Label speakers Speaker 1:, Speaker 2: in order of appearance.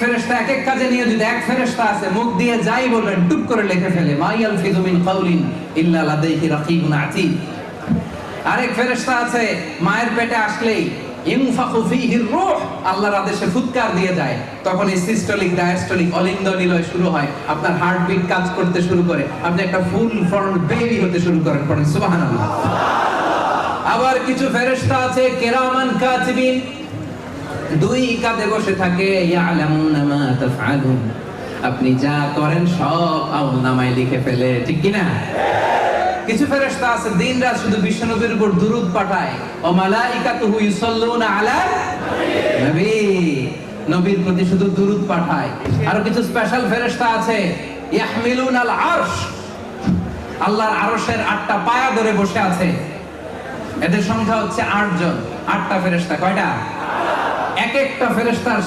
Speaker 1: ফেরেশতা এক এক কাজে নিয়োজিত, এক ফেরেশতা আছে, মুখ দিয়ে যাই বলবেন, টুপ করে লিখে ফেলে মাইয়াল ফিযু মিন কাউলিন ইল্লা লাদাইহি রাকিবুন আতীদ আরেক ফেরেশতা আছে, মায়ের পেটে আসলেই ইনফাখু ফীহি রূহ, আল্লাহর আদেশে ফুৎকার দিয়ে যায়। তখন এই সিস্টোলিক, ডায়াস্টোলিক অলিন্দ নিলয় শুরু হয়, আপনার হার্টবিট কাজ করতে শুরু করে, আপনি একটা ফুল ফর্ম বেবি হতে শুরু করেন, পড়েন সুবহানাল্লাহ। আবার কিছু ফেরেশতা আছে, কেরামান কাতিবিন দুই কাঁধে বসে থাকে আপনি যা করেন সব আমল নামায় লিখে ফেলে, ঠিক কি না কিছু আছে দিন শুধু বিশ্বনবীর উপর দুরূদ পাঠায়, ও নবীর প্রতি শুধু দুরূদ পাঠায়। আর কিছু স্পেশাল আছে আরশ। আল্লাহর আরশের আটটা পায়া ধরে বসে আছে। এদের সংখ্যা হচ্ছে আটজন আটটা ফেরেশতা, কয়টা? এক একটা ফেরেশতার